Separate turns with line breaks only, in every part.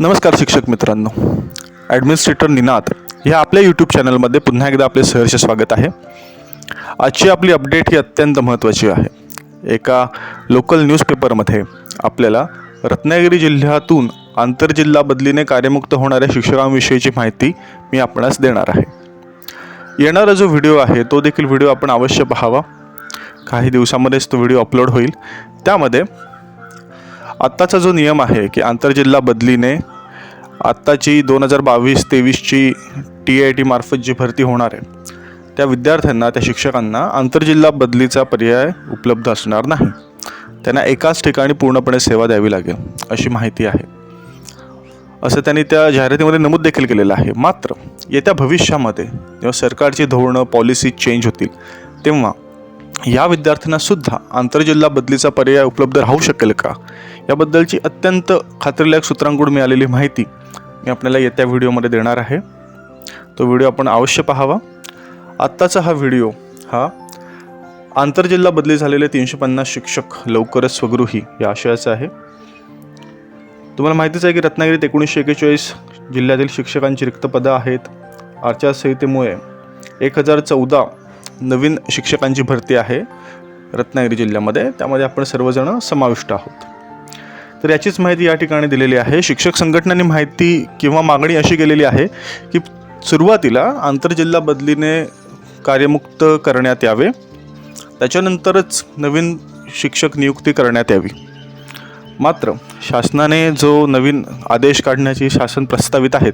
नमस्कार शिक्षक मित्रांनो. ॲडमिनिस्ट्रेटर निनाद ह्या आपल्या यूट्यूब चॅनलमध्ये पुन्हा एकदा आपले सहर्ष स्वागत आहे. आजची आपली अपडेट ही अत्यंत महत्त्वाची आहे. एका लोकल न्यूजपेपरमध्ये आपल्याला रत्नागिरी जिल्ह्यातून आंतरजिल्हा बदलीने कार्यमुक्त होणाऱ्या शिक्षकांविषयीची माहिती मी आपणास देणार आहे. येणारा जो व्हिडिओ आहे तो देखील व्हिडिओ आपण अवश्य पाहावा. काही दिवसामध्येच तो व्हिडिओ अपलोड होईल. त्यामध्ये आत्ताचा जो नियम आहे की आंतरजिल्हा बदलीने आत्ताची दोन हजार बावीस तेवीसची टी आय टी मार्फत जी भरती होणार आहे त्या विद्यार्थ्यांना त्या शिक्षकांना आंतरजिल्हा बदलीचा पर्याय उपलब्ध असणार नाही. त्यांना एकाच ठिकाणी पूर्णपणे सेवा द्यावी लागेल अशी माहिती आहे. असं त्यांनी त्या जाहिरातीमध्ये नमूद देखील केलेलं आहे. मात्र येत्या भविष्यामध्ये जेव्हा सरकारची धोरणं पॉलिसी चेंज होतील तेव्हा या विद्यार्थ्यांना सुद्धा आंतरजिल्हा बदलीचा पर्याय उपलब्ध राहू शकेल का? याबद्दलची अत्यंत खात्रीलायक सूत्रांकडून मिळालेली माहिती मी आपल्याला येत्या व्हिडिओमध्ये देणार आहे. तो व्हिडिओ आपण अवश्य पाहावा. आत्ताचा हा व्हिडिओ हा आंतरजिल्हा बदली झालेले तीनशे पन्नास शिक्षक लवकरच स्वगृही या आशयाचा आहे. तुम्हाला माहितीच आहे की रत्नागिरीत एकोणीसशे एकेचाळीस जिल्ह्यातील शिक्षकांची रिक्त पदं आहेत. आचारसंहितेमुळे एक हजार चौदा नवीन शिक्षकांची भरती आहे रत्नागिरी जिल्ह्यामध्ये. त्यामध्ये आपण सर्वजण समाविष्ट आहोत. तर याचीच माहिती या ठिकाणी दिलेली आहे. शिक्षक संघटनांनी माहिती किंवा मागणी अशी केलेली आहे की सुरुवातीला आंतरजिल्हा बदलीने कार्यमुक्त करण्यात यावे. त्याच्यानंतरच नवीन शिक्षक नियुक्ती करण्यात यावी. मात्र शासनाने जो नवीन आदेश काढण्याची शासन प्रस्तावित आहेत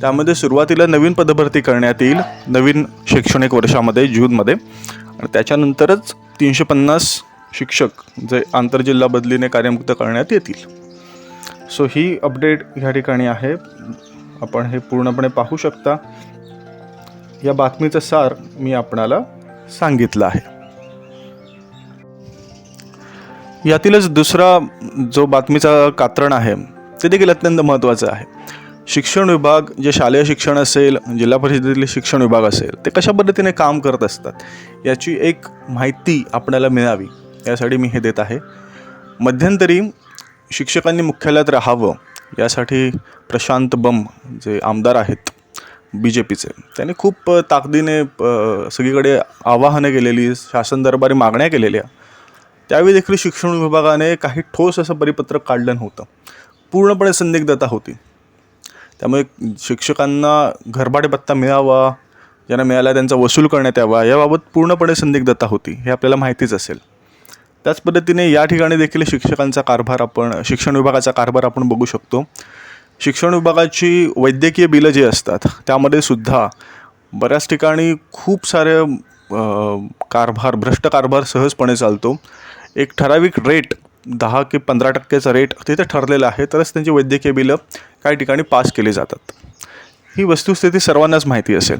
त्यामध्ये सुरुवातीला नवीन पदभरती करण्यात येईल नवीन शैक्षणिक वर्षामध्ये जूनमध्ये. आणि त्याच्यानंतरच तीनशे पन्नास शिक्षक जे आंतरजिल्हा बदलीने कार्यमुक्त करण्यात येतील. सो ही अपडेट ह्या ठिकाणी आहे. आपण हे पूर्णपणे पाहू शकता. या बातमीचं सार मी आपणाला सांगितलं आहे. यातीलच दुसरा जो बातमीचा कात्रण आहे ते देखील अत्यंत महत्त्वाचं आहे. शिक्षण विभाग जे शालेय शिक्षण असेल जिल्हा परिषदेतील शिक्षण विभाग असेल ते कशा पद्धतीने काम करत असतात याची एक माहिती आपल्याला मिळावी यासाठी मी हे देत आहे. मध्यंतरी शिक्षकांनी मुख्यालयात राहावं यासाठी प्रशांत बम जे आमदार आहेत बी जे पीचे त्यांनी खूप ताकदीने सगळीकडे आवाहनं केलेली शासन दरबारी मागण्या केलेल्या त्यावेळी देखील शिक्षण विभागाने काही ठोस असं परिपत्रक काढलं नव्हतं. पूर्णपणे संदिग्धता होती. त्यामुळे शिक्षकांना घरभाडे भत्ता मिळावा ज्यांना मिळाला त्यांचा वसूल करण्यात यावा याबाबत पूर्णपणे संदिग्धता होती हे आपल्याला माहितीच असेल. त्याच पद्धतीने या ठिकाणी देखील शिक्षकांचा कारभार आपण शिक्षण विभागाचा कारभार आपण बघू शकतो. शिक्षण विभागाची वैद्यकीय बिलं जी असतात त्यामध्ये सुद्धा बऱ्याच ठिकाणी खूप सारे कारभार भ्रष्ट कारभार सहजपणे चालतो. एक ठराविक रेट दहा की पंधरा टक्क्याचा रेट तिथे ठरलेला आहे तरच त्यांची वैद्यकीय बिलं काही ठिकाणी पास केली जातात. ही वस्तुस्थिती सर्वांनाच माहिती असेल.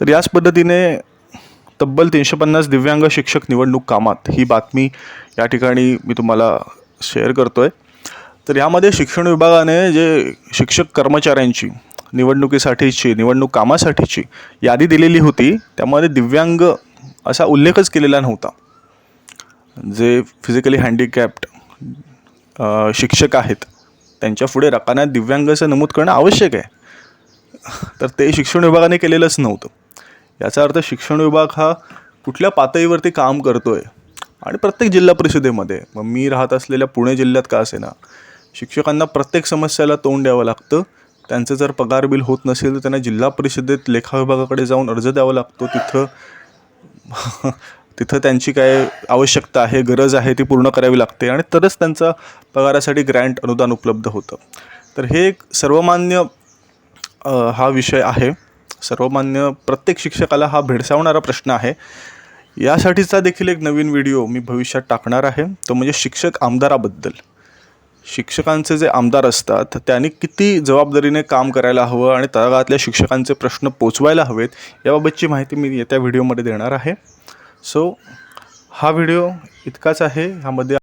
तर याच पद्धतीने तब्बल तीनशे पन्नास दिव्यांग शिक्षक निवडणूक कामात ही बातमी या ठिकाणी मी तुम्हाला शेअर करतो आहे तर यामध्ये शिक्षण विभागाने जे शिक्षक कर्मचाऱ्यांची निवडणुकीसाठीची निवडणूक कामासाठीची यादी दिलेली होती त्यामध्ये दिव्यांग असा उल्लेखच केलेला नव्हता. जे फिजिकली हँडिकॅप्ड शिक्षक आहेत त्यांच्या पुढे रकान्यात दिव्यांग असं नमूद करणं आवश्यक आहे. तर ते शिक्षण विभागाने केलेलंच नव्हतं. याचा अर्थ शिक्षण विभाग हा कुठल्या पातळीवरती काम करतो आहे आणि प्रत्येक जिल्हा परिषदेमध्ये मग मी राहत असलेल्या पुणे जिल्ह्यात का असेना शिक्षकांना प्रत्येक समस्याला तोंड द्यावं लागतं. त्यांचं जर पगार बिल होत नसेल तर त्यांना जिल्हा परिषदेत लेखा विभागाकडे जाऊन अर्ज द्यावा लागतो. तिथं तिथं त्यांची काय आवश्यकता आहे गरज आहे ती पूर्ण करावी लागते आणि तरच त्यांचा पगारासाठी ग्रँट अनुदान उपलब्ध होतं. तर हे एक सर्वमान्य हा विषय आहे. सर्वमान्य प्रत्येक शिक्षकाला हा भेडसावणारा प्रश्न आहे. यासाठीचा देखील एक नवीन व्हिडिओ मी भविष्यात टाकणार आहे. तो म्हणजे शिक्षक आमदाराबद्दल. शिक्षकांचे जे आमदार असतात त्यांनी किती जबाबदारीने काम करायला हवं आणि तळागाळातल्या शिक्षकांचे प्रश्न पोचवायला हवेत याबाबतची माहिती मी येत्या व्हिडिओमध्ये देणार आहे. सो हा व्हिडिओ इतकाच आहे. ह्यामध्ये